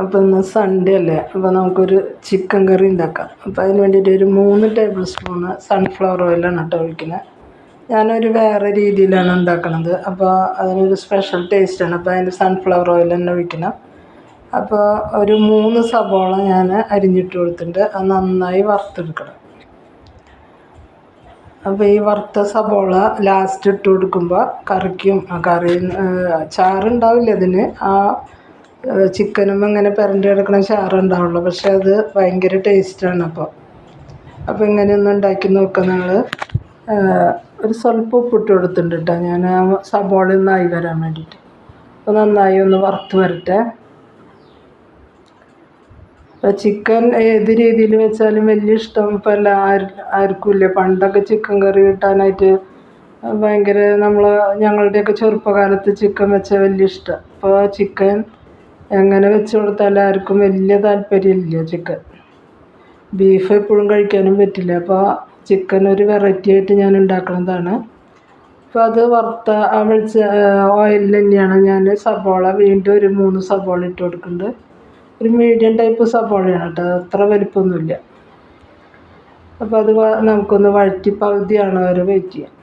അപ്പോൾ ഇന്ന് സൺഡേ അല്ലേ? അപ്പോൾ നമുക്കൊരു ചിക്കൻ കറി ഉണ്ടാക്കാം. അപ്പോൾ അതിന് വേണ്ടിയിട്ട് ഒരു മൂന്ന് ടേബിൾ സ്പൂണ് സൺഫ്ലവർ ഓയിലാണ് കേട്ടോ ഒഴിക്കുന്നത് ഞാനൊരു വേറെ രീതിയിലാണ് ഉണ്ടാക്കുന്നത് അപ്പോൾ അതിനൊരു സ്പെഷ്യൽ ടേസ്റ്റാണ് അപ്പോൾ അതിന് സൺഫ്ലവർ ഓയിൽ തന്നെ ഒഴിക്കണം അപ്പോൾ ഒരു മൂന്ന് സബോള ഞാൻ അരിഞ്ഞിട്ട് കൊടുത്തിട്ടുണ്ട്. അത് നന്നായി വറുത്തെടുക്കണം. അപ്പോൾ ഈ വറുത്ത സബോള ലാസ്റ്റ് ഇട്ട് കൊടുക്കുമ്പോൾ കറിക്കും കറി ചാറുണ്ടാവില്ല അതിന്? ആ ചിക്കനും അങ്ങനെ പുരണ്ടി കിടക്കണ ചാറുണ്ടാവുള്ളൂ പക്ഷെ അത് ഭയങ്കര ടേസ്റ്റാണ് അപ്പോൾ അപ്പോൾ ഇങ്ങനെയൊന്ന് ഉണ്ടാക്കി നോക്കാം നിങ്ങൾ ഒരു സ്വല്പം ഉപ്പിട്ട് കൊടുത്തിട്ടുണ്ട് കേട്ടോ ഞാൻ ആ സബോള ആയി വരാൻ വേണ്ടിയിട്ട് അപ്പോൾ നന്നായി ഒന്ന് വറുത്ത് വരട്ടെ. ചിക്കൻ ഏത് രീതിയിൽ വെച്ചാലും വലിയ ഇഷ്ടം ഇപ്പോൾ എല്ലാ ആർക്കും ഇല്ല പണ്ടൊക്കെ ചിക്കൻ കറി കിട്ടാനായിട്ട് ഭയങ്കര നമ്മൾ ഞങ്ങളുടെയൊക്കെ ചെറുപ്പകാലത്ത് ചിക്കൻ വെച്ചാൽ വലിയ ഇഷ്ടം. ഇപ്പോൾ ചിക്കൻ എങ്ങനെ വെച്ച് കൊടുത്താലും ആർക്കും വലിയ താല്പര്യമില്ല ചിക്കൻ. ബീഫ് എപ്പോഴും കഴിക്കാനും പറ്റില്ല. അപ്പോൾ ചിക്കൻ ഒരു വെറൈറ്റി ആയിട്ട് ഞാൻ ഉണ്ടാക്കുന്നതാണ്. അപ്പോൾ അത് വറുത്ത ആ വെളിച്ച ഓയിലിൽ തന്നെയാണ് ഞാൻ സബോള വീണ്ടും ഒരു മൂന്ന് സബോള ഇട്ട് കൊടുക്കുന്നുണ്ട്. ഒരു മീഡിയം ടൈപ്പ് സബോളയാണ് കേട്ടോ. അത്ര വലിപ്പമൊന്നുമില്ല. അപ്പോൾ അത് നമുക്കൊന്ന് വഴറ്റി പകുതിയാണ് അവർ വെയിറ്റ് ചെയ്യാം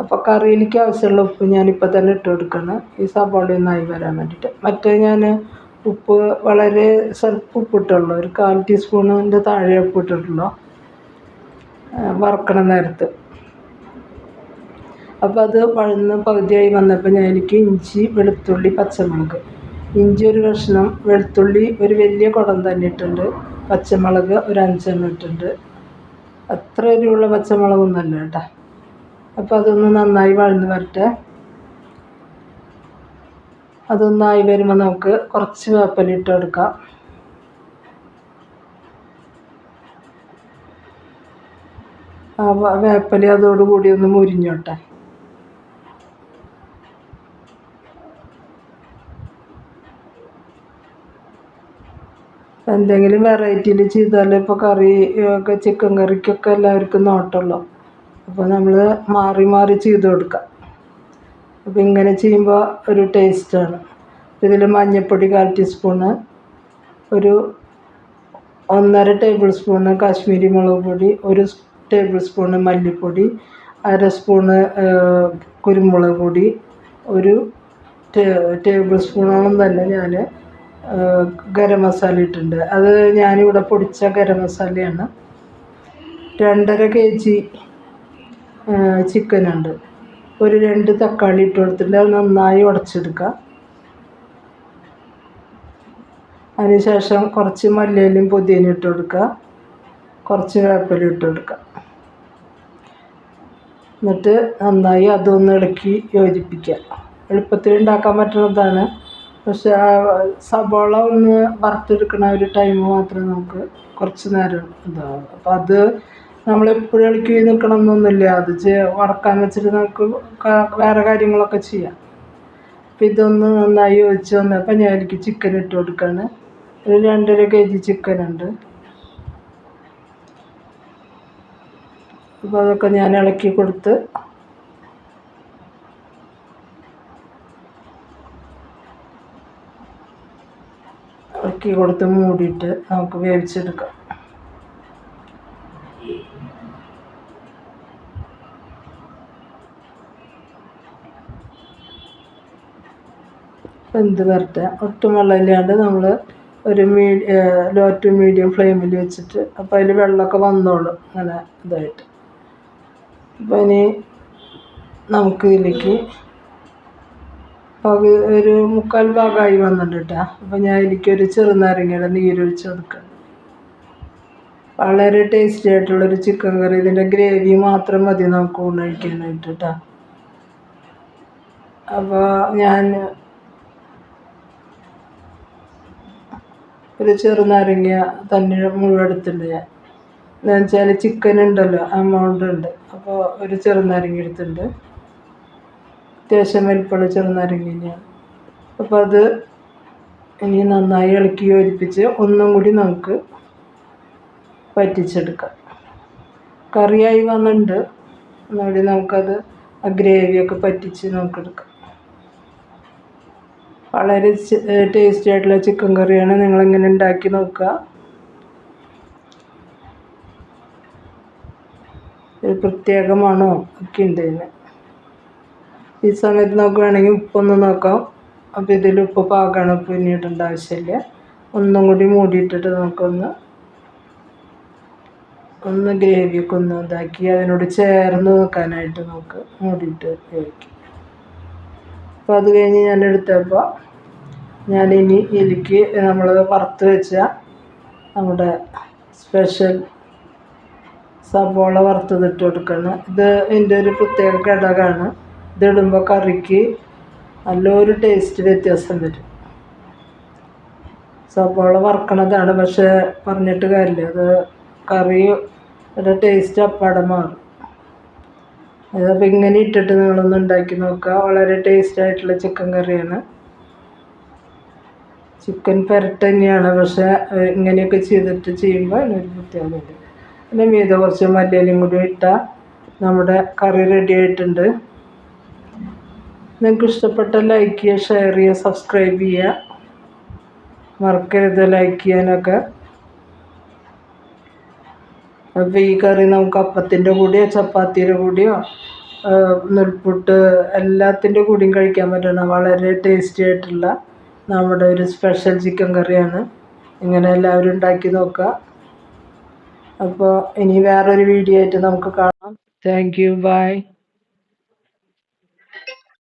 അപ്പോൾ കറിയിലേക്ക് ആവശ്യമുള്ള ഉപ്പ് ഞാനിപ്പോൾ തന്നെ ഇട്ട് കൊടുക്കണം. ഈ സവാള ഒന്നായി വരാൻ വേണ്ടിയിട്ട് മറ്റേ ഞാൻ ഉപ്പ് വളരെ സ്വല്പം ഉപ്പിട്ടുള്ളൂ. ഒരു കാൽ ടീസ്പൂണിന്റെ താഴെ ഉപ്പ് ഇട്ടിട്ടുള്ളൂ വറക്കണ നേരത്ത്. അപ്പോൾ അത് വഴന്ന് പകുതിയായി വന്നപ്പോൾ ഞാൻ എനിക്ക് ഇഞ്ചി വെളുത്തുള്ളി പച്ചമുളക്. ഇഞ്ചി ഒരു കഷ്ണം വെളുത്തുള്ളി ഒരു വലിയ കുടം തന്നെ ഇട്ടുണ്ട് പച്ചമുളക് ഒരു അഞ്ചെണ്ണം ഇട്ടുണ്ട് അത്ര എരിവുള്ള പച്ചമുളകൊന്നുമല്ല കേട്ടോ. അപ്പോൾ അതൊന്ന് നന്നായി വഴന്ന് വരട്ടെ. അതൊന്നായി വരുമ്പോൾ നമുക്ക് കുറച്ച് വേപ്പലിട്ട് കൊടുക്കാം. വേപ്പില അതോടുകൂടി ഒന്ന് മുരിഞ്ഞോട്ടെ. എന്തെങ്കിലും വെറൈറ്റിയിൽ ചെയ്താലേ ഇപ്പോൾ കറി ഒക്കെ ചിക്കൻ കറിക്കൊക്കെ എല്ലാവർക്കും നോട്ടമുള്ളൂ അപ്പോൾ നമ്മൾ മാറി മാറി ചെയ്ത് കൊടുക്കാം. അപ്പോൾ ഇങ്ങനെ ചെയ്യുമ്പോൾ ഒരു ടേസ്റ്റാണ് ഇതിൽ മഞ്ഞൾപ്പൊടി കാൽ ടീസ്പൂണ് ഒരു ഒന്നര ടേബിൾ സ്പൂണ് കാശ്മീരി മുളക് പൊടി ഒരു ടേബിൾ സ്പൂണ് മല്ലിപ്പൊടി അര സ്പൂണ് കുരുമുളക് പൊടി ഒരു ടേബിൾ സ്പൂണോളം തന്നെ ഞാൻ ഗരം മസാല ഇട്ടിട്ടുണ്ട്. അത് ഞാനിവിടെ പൊടിച്ച ഗരം മസാലയാണ്. രണ്ടര കെ ജി ചിക്കനുണ്ട് ഒരു രണ്ട് തക്കാളി ഇട്ട് കൊടുത്തിട്ട് അത് നന്നായി ഉടച്ചെടുക്കുക അതിനുശേഷം കുറച്ച് മല്ലിയിലും പുതിയനും ഇട്ട് കൊടുക്കുക കുറച്ച് വേപ്പില ഇട്ട് കൊടുക്കുക എന്നിട്ട് നന്നായി അതൊന്ന് ഇളക്കി യോജിപ്പിക്കുക എളുപ്പത്തിൽ ഉണ്ടാക്കാൻ പറ്റുന്നതാണ്. പക്ഷെ ആ സബോള ഒന്ന് വറുത്തെടുക്കണ ഒരു ടൈം മാത്രമേ നമുക്ക് കുറച്ച് നേരം ഇതാവും. അപ്പോൾ അത് നമ്മളെപ്പോഴും ക്യൂ നിൽക്കണം എന്നൊന്നുമില്ല അത് വറക്കാൻ വെച്ചിട്ട് നമുക്ക് വേറെ കാര്യങ്ങളൊക്കെ ചെയ്യാം. അപ്പം ഇതൊന്ന് നന്നായി യോജിച്ച് വന്നപ്പോൾ ഞാൻ എനിക്ക് ചിക്കൻ ഇട്ട് കൊടുക്കുകയാണ് ഒരു രണ്ടര കെ ജി ചിക്കൻ ഉണ്ട്. അപ്പോൾ അതൊക്കെ ഞാൻ ഇളക്കി കൊടുത്ത് ഇളക്കി കൊടുത്ത് മൂടിയിട്ട് നമുക്ക് വേവിച്ചെടുക്കാം. വെന്ത് വരട്ടെ? ഒട്ടും വെള്ളമില്ലാണ്ട് നമ്മൾ ഒരു ലോ ടു മീഡിയം ഫ്ലെയിമിൽ വെച്ചിട്ട് അപ്പോൾ അതിൽ വെള്ളമൊക്കെ വന്നോളും അങ്ങനെ ഇതായിട്ട്. അപ്പോൾ ഇനി നമുക്ക് ഇതിലേക്ക് പകു ഒരു മുക്കാൽ ഭാഗമായി വന്നിട്ടുണ്ട് കേട്ടോ. അപ്പോൾ ഞാൻ എനിക്കൊരു ചെറുനാരങ്ങയുടെ നീരൊഴിച്ച് കൊടുക്കാം. വളരെ ടേസ്റ്റി ആയിട്ടുള്ളൊരു ചിക്കൻ കറി. ഇതിന്റെ ഗ്രേവി മാത്രം മതി നമുക്ക് ഊണ് കഴിക്കാനായിട്ട് കേട്ടോ. അപ്പോൾ ഞാൻ ഒരു ചെറുനാരങ്ങ തന്നെ മുഴുവൻ എടുത്തിട്ടുണ്ട് ഞാൻ. എന്ന് വെച്ചാൽ ചിക്കൻ ഉണ്ടല്ലോ എമൗണ്ട് ഉണ്ട്. അപ്പോൾ ഒരു ചെറുനാരങ്ങ എടുത്തിട്ടുണ്ട്. അത്യാവശ്യം വലിപ്പമുള്ള ചെറുനാരങ്ങ തന്നെയാണ് അപ്പോൾ അത് ഇനി നന്നായി ഇളക്കി യോജിപ്പിച്ച് ഒന്നും കൂടി നമുക്ക് പറ്റിച്ചെടുക്കാം കറിയായി വന്നിട്ടുണ്ട്. ഒന്നുകൂടി നമുക്കത് ആ ഗ്രേവിയൊക്കെ പറ്റിച്ച് നമുക്കെടുക്കാം. വളരെ ടേസ്റ്റി ആയിട്ടുള്ള ചിക്കൻ കറിയാണ്. നിങ്ങളിങ്ങനെ ഉണ്ടാക്കി നോക്കുക? ഒരു പ്രത്യേക മണോ ഒക്കെ ഉണ്ട് ഇതിന്. ഈ സമയത്ത് നോക്കുകയാണെങ്കിൽ ഉപ്പൊന്ന് നോക്കാം. അപ്പോൾ ഇതിൽ ഉപ്പ് പാകാണ്. ഉപ്പ് ഇനി ആവശ്യമില്ല. ഒന്നും കൂടി മൂടിയിട്ടിട്ട് നമുക്കൊന്ന് ഒന്ന് ഗ്രേവിയൊക്കെ ഒന്ന് ഇതാക്കി അതിനോട് ചേർന്ന് നോക്കാനായിട്ട് നമുക്ക് മൂടിയിട്ട് വേവിക്കും. അപ്പോൾ അത് കഴിഞ്ഞ് ഞാൻ എടുത്തപ്പോൾ ഇനി ഇതിലേക്ക് നമ്മൾ വറുത്ത് വെച്ച നമ്മുടെ സ്പെഷ്യൽ സവോള വറുത്തതിട്ട് കൊടുക്കണം. ഇത് എന്റെ ഒരു പ്രത്യേക ഘടകമാണ്. ഇതിടുമ്പോൾ കറിക്ക് നല്ലൊരു ടേസ്റ്റ് വ്യത്യാസം വരും. സവോള വറക്കണതാണ് പക്ഷേ പറഞ്ഞിട്ട് കാര്യമില്ല. അത് കറി ടേസ്റ്റ് അപ്പാടെ മാറും. അതപ്പോൾ ഇങ്ങനെ ഇട്ടിട്ട് നിങ്ങളൊന്ന് ഉണ്ടാക്കി നോക്കുക. വളരെ ടേസ്റ്റ് ആയിട്ടുള്ള ചിക്കൻ കറിയാണ്. ചിക്കൻ പെരട്ട് തന്നെയാണ്. പക്ഷേ ഇങ്ങനെയൊക്കെ ചെയ്തിട്ട് ചെയ്യുമ്പോൾ അതിനൊരു പ്രത്യേകതയുണ്ട്. പിന്നെ മീത കുറച്ച് മല്ലിയിലും കൂടി ഇട്ടാൽ നമ്മുടെ കറി റെഡി ആയിട്ടുണ്ട്. നിങ്ങൾക്ക് ഇഷ്ടപ്പെട്ട ലൈക്ക് ചെയ്യുക ഷെയർ ചെയ്യുക സബ്സ്ക്രൈബ് ചെയ്യുക. മറക്കരുത് ലൈക്ക് ചെയ്യാനൊക്കെ. അപ്പോൾ ഈ കറി നമുക്ക് അപ്പത്തിന്റെ കൂടെയോ ചപ്പാത്തിയുടെ കൂടെയോ നുൽപ്പുട്ട് എല്ലാത്തിന്റെ കൂടെയും കഴിക്കാൻ പറ്റുന്ന വളരെ ടേസ്റ്റി ആയിട്ടുള്ള നമ്മുടെ ഒരു സ്പെഷ്യൽ ചിക്കൻ കറിയാണ്. ഇങ്ങനെ എല്ലാവരും ഉണ്ടാക്കി നോക്കുക. അപ്പോൾ ഇനി വേറൊരു വീഡിയോ ആയിട്ട് നമുക്ക് കാണാം. Thank you by